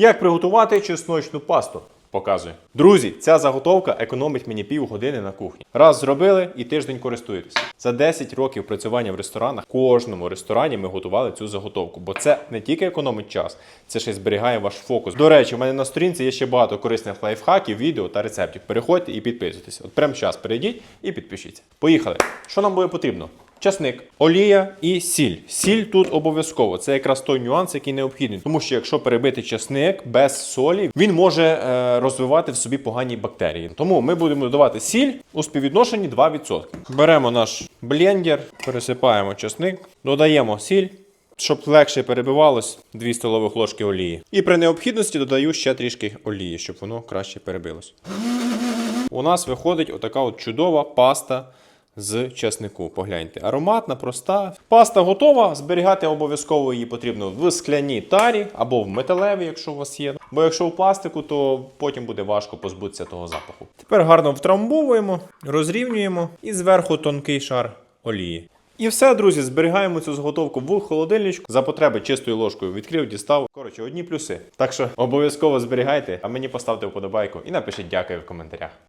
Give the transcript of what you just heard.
Як приготувати чесночну пасту? Показую. Друзі, ця заготовка економить мені півгодини на кухні. Раз зробили і тиждень користуєтесь. За 10 років працювання в ресторанах, кожному ресторані ми готували цю заготовку, бо це не тільки економить час, це ще й зберігає ваш фокус. До речі, у мене на сторінці є ще багато корисних лайфхаків, відео та рецептів. Переходьте і підписуйтесь. От прямо зараз перейдіть і підпишіться. Поїхали. Що нам буде потрібно? Часник, олія і сіль. Сіль тут обов'язково. Це якраз той нюанс, який необхідний. Тому що якщо перебити часник без солі, він може е, розвивати в собі погані бактерії. Тому ми будемо додавати сіль у співвідношенні 2%. Беремо наш блендер, пересипаємо часник, додаємо сіль. Щоб легше перебивалось 2 столових ложки олії. І при необхідності додаю ще трішки олії, щоб воно краще перебилось. У нас виходить отака от чудова паста з чеснику. Погляньте. Ароматна, проста. Паста готова. Зберігати обов'язково її потрібно в скляній тарі або в металевій, якщо у вас є. Бо якщо в пластику, то потім буде важко позбутися того запаху. Тепер гарно втрамбовуємо, розрівнюємо і зверху тонкий шар олії. І все, друзі, зберігаємо цю заготовку в холодильничку. За потреби чистою ложкою відкрив, дістав. Коротше, одні плюси. Так що обов'язково зберігайте, а мені поставте вподобайку і напишіть дякую в коментарях.